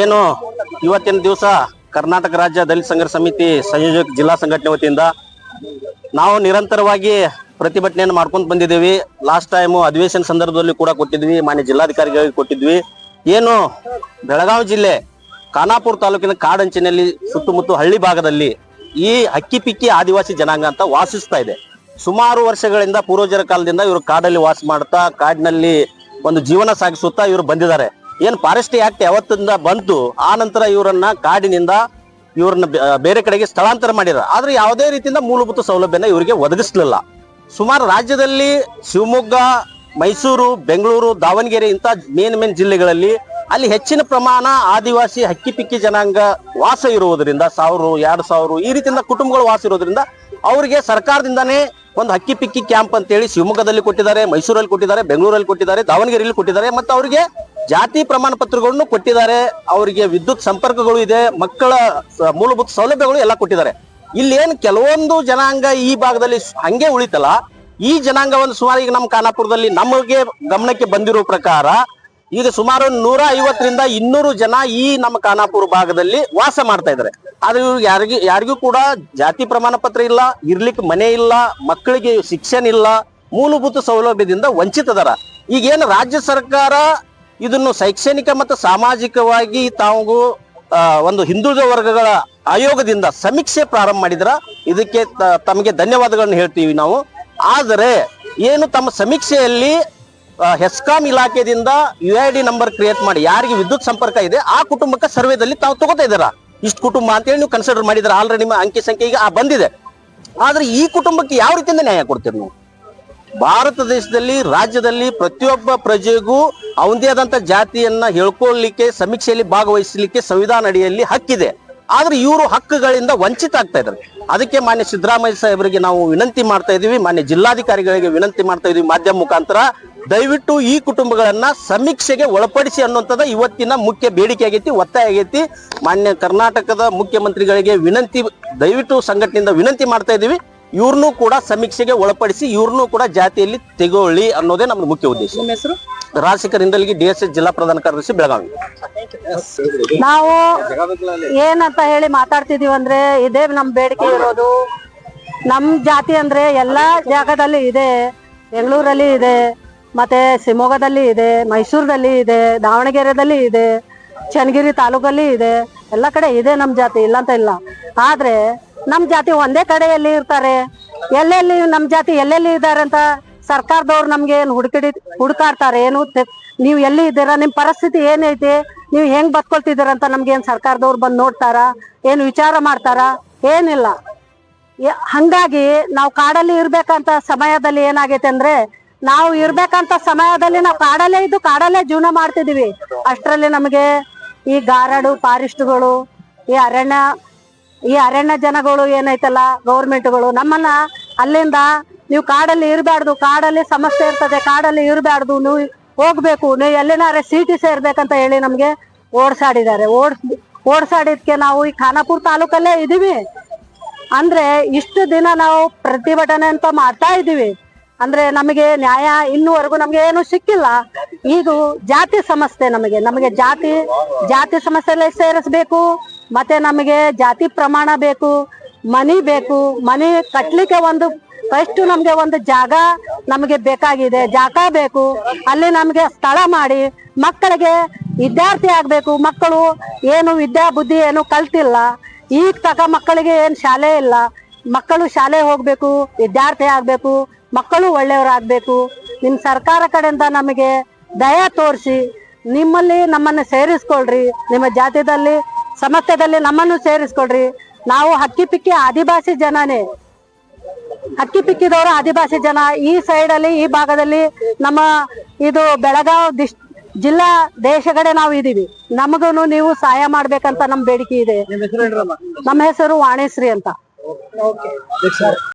ಏನು ಇವತ್ತಿನ ದಿವಸ ಕರ್ನಾಟಕ ರಾಜ್ಯ ದಲಿತ ಸಂಘರ್ಷ ಸಮಿತಿ ಸಂಯೋಜಕ ಜಿಲ್ಲಾ ಸಂಘಟನೆ ವತಿಯಿಂದ ನಾವು ನಿರಂತರವಾಗಿ ಪ್ರತಿಭಟನೆಯನ್ನು ಮಾಡ್ಕೊಂಡು ಬಂದಿದ್ದೀವಿ. ಲಾಸ್ಟ್ ಟೈಮು ಅಧಿವೇಶನ ಸಂದರ್ಭದಲ್ಲಿ ಕೂಡ ಕೊಟ್ಟಿದ್ವಿ, ಮಾನ್ಯ ಜಿಲ್ಲಾಧಿಕಾರಿಗಳಿಗೆ ಕೊಟ್ಟಿದ್ವಿ. ಏನು ಬೆಳಗಾವಿ ಜಿಲ್ಲೆ ಖಾನಾಪುರ ತಾಲೂಕಿನ ಕಾಡಂಚಿನಲ್ಲಿ ಸುತ್ತಮುತ್ತ ಹಳ್ಳಿ ಭಾಗದಲ್ಲಿ ಈ ಅಕ್ಕಿ ಪಿಕ್ಕಿ ಆದಿವಾಸಿ ಜನಾಂಗ ಅಂತ ವಾಸಿಸ್ತಾ ಇದೆ. ಸುಮಾರು ವರ್ಷಗಳಿಂದ ಪೂರ್ವಜರ ಕಾಲದಿಂದ ಇವರು ಕಾಡಲ್ಲಿ ವಾಸ ಮಾಡ್ತಾ, ಕಾಡಿನಲ್ಲಿ ಒಂದು ಜೀವನ ಸಾಗಿಸುತ್ತಾ ಇವರು ಬಂದಿದ್ದಾರೆ. ಏನ್ ಫಾರೆಸ್ಟ್ ಆಕ್ಟ್ ಯಾವತ್ತಿಂದ ಬಂತು, ಆ ನಂತರ ಇವರನ್ನ ಕಾಡಿನಿಂದ ಇವ್ರನ್ನ ಬೇರೆ ಕಡೆಗೆ ಸ್ಥಳಾಂತರ ಮಾಡಿರ ಆದ್ರೆ ಯಾವುದೇ ರೀತಿಯಿಂದ ಮೂಲಭೂತ ಸೌಲಭ್ಯನ ಇವರಿಗೆ ಒದಗಿಸ್ಲಿಲ್ಲ. ಸುಮಾರು ರಾಜ್ಯದಲ್ಲಿ ಶಿವಮೊಗ್ಗ, ಮೈಸೂರು, ಬೆಂಗಳೂರು, ದಾವಣಗೆರೆ ಇಂಥ ಮೇನ್ ಮೇನ್ ಜಿಲ್ಲೆಗಳಲ್ಲಿ ಅಲ್ಲಿ ಹೆಚ್ಚಿನ ಪ್ರಮಾಣ ಆದಿವಾಸಿ ಹಕ್ಕಿಪಿಕ್ಕಿ ಜನಾಂಗ ವಾಸ ಇರುವುದರಿಂದ, ಸಾವಿರ, ಎರಡು ಸಾವಿರ, ಈ ರೀತಿಯಿಂದ ಕುಟುಂಬಗಳು ವಾಸ ಇರೋದ್ರಿಂದ ಅವರಿಗೆ ಸರ್ಕಾರದಿಂದಾನೇ ಒಂದು ಹಕ್ಕಿ ಪಿಕ್ಕಿ ಕ್ಯಾಂಪ್ ಅಂತೇಳಿ ಶಿವಮೊಗ್ಗದಲ್ಲಿ ಕೊಟ್ಟಿದ್ದಾರೆ, ಮೈಸೂರಲ್ಲಿ ಕೊಟ್ಟಿದ್ದಾರೆ, ಬೆಂಗಳೂರಲ್ಲಿ ಕೊಟ್ಟಿದ್ದಾರೆ, ದಾವಣಗೆರೆಯಲ್ಲಿ ಕೊಟ್ಟಿದ್ದಾರೆ, ಮತ್ತು ಅವರಿಗೆ ಜಾತಿ ಪ್ರಮಾಣ ಪತ್ರಗಳನ್ನು ಕೊಟ್ಟಿದ್ದಾರೆ. ಅವರಿಗೆ ವಿದ್ಯುತ್ ಸಂಪರ್ಕಗಳು ಇದೆ, ಮಕ್ಕಳ ಮೂಲಭೂತ ಸೌಲಭ್ಯಗಳು ಎಲ್ಲ ಕೊಟ್ಟಿದ್ದಾರೆ. ಇಲ್ಲಿ ಏನ್ ಕೆಲವೊಂದು ಜನಾಂಗ ಈ ಭಾಗದಲ್ಲಿ ಹಂಗೆ ಉಳಿತಲ್ಲ. ಈ ಜನಾಂಗವನ್ನು ಸುಮಾರು ಈಗ ನಮ್ಮ ಖಾನಾಪುರದಲ್ಲಿ ನಮಗೆ ಗಮನಕ್ಕೆ ಬಂದಿರೋ ಪ್ರಕಾರ ಈಗ ಸುಮಾರು ನೂರ ಐವತ್ತರಿಂದ ಇನ್ನೂರು ಜನ ಈ ನಮ್ಮ ಖಾನಾಪುರ ಭಾಗದಲ್ಲಿ ವಾಸ ಮಾಡ್ತಾ ಇದ್ದಾರೆ. ಆದ್ರೆ ಇವ್ರಿಗೆ ಯಾರಿಗೂ ಯಾರಿಗೂ ಕೂಡ ಜಾತಿ ಪ್ರಮಾಣ ಪತ್ರ ಇಲ್ಲ, ಇರ್ಲಿಕ್ಕೆ ಮನೆ ಇಲ್ಲ, ಮಕ್ಕಳಿಗೆ ಶಿಕ್ಷಣ ಇಲ್ಲ, ಮೂಲಭೂತ ಸೌಲಭ್ಯದಿಂದ ವಂಚಿತದಾರ. ಈಗೇನು ರಾಜ್ಯ ಸರ್ಕಾರ ಇದನ್ನು ಶೈಕ್ಷಣಿಕ ಮತ್ತು ಸಾಮಾಜಿಕವಾಗಿ ತಾವು ಒಂದು ಹಿಂದುಳಿದ ವರ್ಗಗಳ ಆಯೋಗದಿಂದ ಸಮೀಕ್ಷೆ ಪ್ರಾರಂಭ ಮಾಡಿದ್ರ ಇದಕ್ಕೆ ತಮಗೆ ಧನ್ಯವಾದಗಳನ್ನು ಹೇಳ್ತೀವಿ ನಾವು. ಆದರೆ ಏನು ತಮ್ಮ ಸಮೀಕ್ಷೆಯಲ್ಲಿ ಹೆಸ್ಕಾಂ ಇಲಾಖೆಯಿಂದ U I D number create ಮಾಡಿ ಯಾರಿಗೆ ವಿದ್ಯುತ್ ಸಂಪರ್ಕ ಇದೆ, ಆ ಕುಟುಂಬಕ್ಕೆ ಸರ್ವೇದಲ್ಲಿ ತಾವು ತಗೋತಾ ಇದ್ದಾರಾ? ಇಷ್ಟು ಕುಟುಂಬ ಅಂತೇಳಿ ನೀವು ಕನ್ಸಿಡರ್ ಮಾಡಿದ್ರ ಆಲ್ರೆಡಿ ನಿಮ್ಮ ಅಂಕಿ ಸಂಖ್ಯೆ ಈಗ ಆ ಬಂದಿದೆ. ಆದ್ರೆ ಈ ಕುಟುಂಬಕ್ಕೆ ಯಾವ ರೀತಿಯಿಂದ ನ್ಯಾಯ ಕೊಡ್ತೀರಿ ನೀವು? ಭಾರತ ದೇಶದಲ್ಲಿ, ರಾಜ್ಯದಲ್ಲಿ ಪ್ರತಿಯೊಬ್ಬ ಪ್ರಜೆಗೂ ಅವನದೇ ಆದಂತ ಜಾತಿಯನ್ನ ಹೇಳ್ಕೊಳ್ಳಿಕ್ಕೆ, ಸಮೀಕ್ಷೆಯಲ್ಲಿ ಭಾಗವಹಿಸಲಿಕ್ಕೆ ಸಂವಿಧಾನ ಅಡಿಯಲ್ಲಿ ಹಕ್ಕಿದೆ. ಆದ್ರೆ ಇವರು ಹಕ್ಕುಗಳಿಂದ ವಂಚಿತ ಆಗ್ತಾ ಇದ್ದಾರೆ. ಅದಕ್ಕೆ ಮಾನ್ಯ ಸಿದ್ದರಾಮಯ್ಯ ಸಾಹೇಬರಿಗೆ ನಾವು ವಿನಂತಿ ಮಾಡ್ತಾ ಇದೀವಿ ಮಾನ್ಯ ಜಿಲ್ಲಾಧಿಕಾರಿಗಳಿಗೆ ವಿನಂತಿ ಮಾಡ್ತಾ ಇದೀವಿ ಮಾಧ್ಯಮ ಮುಖಾಂತರ. ದಯವಿಟ್ಟು ಈ ಕುಟುಂಬಗಳನ್ನ ಸಮೀಕ್ಷೆಗೆ ಒಳಪಡಿಸಿ ಅನ್ನುವಂಥದ್ದು ಇವತ್ತಿನ ಮುಖ್ಯ ಬೇಡಿಕೆ ಆಗೈತಿ, ಒತ್ತಾಯ ಆಗೈತಿ. ಮಾನ್ಯ ಕರ್ನಾಟಕದ ಮುಖ್ಯಮಂತ್ರಿಗಳಿಗೆ ವಿನಂತಿ, ದಯವಿಟ್ಟು ಸಂಘಟನೆಯಿಂದ ವಿನಂತಿ ಮಾಡ್ತಾ ಇದೀವಿ ಇವ್ರನ್ನೂ ಕೂಡ ಸಮೀಕ್ಷೆಗೆ ಒಳಪಡಿಸಿ ಇವ್ರನ್ನೂ ಕೂಡ ಜಾತಿಯಲ್ಲಿ ತೆಗೊಳ್ಳಿ ಅನ್ನೋದೇ ನಮ್ಮ ಮುಖ್ಯ ಉದ್ದೇಶ. ನಿಮ್ಮ ಹೆಸರು? Rajashekhar Hindalgi D S S ಜಿಲ್ಲಾ ಪ್ರಧಾನ ಕಾರ್ಯದರ್ಶಿ ಬೆಳಗಾವಿ. ನಾವು ಏನಂತ ಹೇಳಿ ಮಾತಾಡ್ತಿದೀವಿ ಅಂದ್ರೆ ಇದೇ ನಮ್ ಬೇಡಿಕೆ ಇರೋದು. ನಮ್ ಜಾತಿ ಅಂದ್ರೆ ಎಲ್ಲಾ ಜಾಗದಲ್ಲಿ ಇದೆ. ಬೆಂಗಳೂರಲ್ಲಿ ಇದೆ ಮತ್ತೆ ಶಿವಮೊಗ್ಗದಲ್ಲಿ ಇದೆ ಮೈಸೂರದಲ್ಲಿ ಇದೆ ದಾವಣಗೆರೆದಲ್ಲಿ ಇದೆ ಚನ್ನಗಿರಿ ತಾಲೂಕಲ್ಲಿ ಇದೆ. ಎಲ್ಲ ಕಡೆ ಇದೆ ನಮ್ ಜಾತಿ ಇಲ್ಲ ಅಂತ ಇಲ್ಲ. ಆದ್ರೆ ನಮ್ ಜಾತಿ ಒಂದೇ ಕಡೆಯಲ್ಲಿ ಇರ್ತಾರೆ. ಎಲ್ಲೆಲ್ಲಿ ನಮ್ ಜಾತಿ ಎಲ್ಲೆಲ್ಲಿ ಇದ್ದಾರೆ ಅಂತ ಸರ್ಕಾರದವ್ರು ನಮ್ಗೆ ಏನ್ ಹುಡುಕಿಡಿ, ಹುಡುಕಾಡ್ತಾರೆ, ಏನು ನೀವು ಎಲ್ಲಿ ಇದ್ದೀರಾ, ನಿಮ್ ಪರಿಸ್ಥಿತಿ ಏನೈತಿ, ನೀವು ಹೆಂಗ್ ಬದ್ಕೊಳ್ತಿದ್ದೀರ ಅಂತ ನಮ್ಗೆ ಏನ್ ಸರ್ಕಾರದವ್ರು ಬಂದ್ ನೋಡ್ತಾರ, ಏನ್ ವಿಚಾರ ಮಾಡ್ತಾರ, ಏನಿಲ್ಲ. ಹಂಗಾಗಿ ನಾವು ಕಾಡಲ್ಲಿ ಇರ್ಬೇಕಂತ ಸಮಯದಲ್ಲಿ ಏನಾಗೈತೆ ಅಂದ್ರೆ, ನಾವು ಇರ್ಬೇಕಂತ ಸಮಯದಲ್ಲಿ ನಾವು ಕಾಡಲ್ಲೇ ಇದ್ದು ಕಾಡಲ್ಲೇ ಜೀವನ ಮಾಡ್ತಿದೀವಿ ಅಷ್ಟರಲ್ಲಿ ನಮಗೆ ಈ ಗಾರಡು, ಫಾರೆಸ್ಟ್ಗಳು, ಈ ಅರಣ್ಯ ಈ ಅರಣ್ಯ ಜನಗಳು ಏನೈತಲ್ಲ, ಗೌರ್ಮೆಂಟ್ಗಳು, ನಮ್ಮನ್ನ ಅಲ್ಲಿಂದ ನೀವು ಕಾಡಲ್ಲಿ ಇರಬಾರ್ದು ಕಾಡಲ್ಲಿ ಸಮಸ್ಯೆ ಇರ್ತದೆ, ಕಾಡಲ್ಲಿ ಇರಬಾರ್ದು ನೀವು ಹೋಗ್ಬೇಕು, ನೀವು ಎಲ್ಲಿನಾರೆ ಸಿಟಿ ಸೇರ್ಬೇಕಂತ ಹೇಳಿ ನಮ್ಗೆ ಓಡ್ಸಾಡಿದ್ದಾರೆ. ಓಡ್ ಓಡ್ಸಾಡಿದ್ಕೆ ನಾವು ಈ ಖಾನಾಪುರ ತಾಲೂಕಲ್ಲೇ ಇದೀವಿ. ಅಂದ್ರೆ ಇಷ್ಟು ದಿನ ನಾವು ಪ್ರತಿಭಟನೆ ಅಂತ ಮಾಡ್ತಾ ಇದೀವಿ. ಅಂದ್ರೆ ನಮಗೆ ನ್ಯಾಯ ಇನ್ನುವರೆಗೂ ನಮ್ಗೆ ಏನು ಸಿಕ್ಕಿಲ್ಲ. ಇದು ಜಾತಿ ಸಮಸ್ಯೆ ನಮಗೆ. ನಮಗೆ ಜಾತಿ ಜಾತಿ ಸಮಸ್ಯೆಲ್ಲೇ ಸೇರಿಸ್ಬೇಕು. ಮತ್ತೆ ನಮಗೆ ಜಾತಿ ಪ್ರಮಾಣ ಬೇಕು, ಮನಿ ಬೇಕು, ಮನಿ ಕಟ್ಟಲಿಕ್ಕೆ ಒಂದು ಫಸ್ಟ್ ನಮ್ಗೆ ಒಂದು ಜಾಗ ನಮಗೆ ಬೇಕಾಗಿದೆ. ಜಾಗ ಬೇಕು. ಅಲ್ಲಿ ನಮಗೆ ಸ್ಥಳ ಮಾಡಿ ಮಕ್ಕಳಿಗೆ ವಿದ್ಯಾರ್ಥಿ ಆಗ್ಬೇಕು. ಮಕ್ಕಳು ಏನು ವಿದ್ಯಾ ಬುದ್ಧಿ ಏನು ಕಲ್ತಿಲ್ಲ. ಈಗ ತಕ ಮಕ್ಕಳಿಗೆ ಏನು ಶಾಲೆ ಇಲ್ಲ. ಮಕ್ಕಳು ಶಾಲೆ ಹೋಗ್ಬೇಕು, ವಿದ್ಯಾರ್ಥಿ ಆಗ್ಬೇಕು, ಮಕ್ಕಳು ಒಳ್ಳೆಯವರಾಗಬೇಕು. ನಿಮ್ಮ ಸರ್ಕಾರ ಕಡೆಯಿಂದ ನಮಗೆ ದಯ ತೋರಿಸಿ, ನಿಮ್ಮಲ್ಲಿ ನಮ್ಮನ್ನ ಸೇರಿಸ್ಕೊಳ್ರಿ. ನಿಮ್ಮ ಜಾತಿದಲ್ಲಿ ಸಮಸ್ಯೆದಲ್ಲಿ ನಮ್ಮನ್ನು ಸೇರಿಸ್ಕೊಳ್ರಿ. ನಾವು ಹಕ್ಕಿ ಪಿಕ್ಕಿ ಆದಿವಾಸಿ ಜನನೇ. ಅಕ್ಕಿ ಪಿಕ್ಕಿದವರು ಆದಿವಾಸಿ ಜನ. ಈ ಸೈಡ್ ಅಲ್ಲಿ ಈ ಭಾಗದಲ್ಲಿ ನಮ್ಮ ಇದು ಬೆಳಗಾವ್ ದಿಶ್ ಜಿಲ್ಲಾ ದೇಶಗಡೆ ನಾವು ಇದೀವಿ. ನಮಗೂ ನೀವು ಸಹಾಯ ಮಾಡ್ಬೇಕಂತ ನಮ್ ಬೇಡಿಕೆ ಇದೆ. ನಿಮ್ಮ ಹೆಸರು ವಾಣಿಶ್ರೀ ಅಂತ. ಓಕೆ.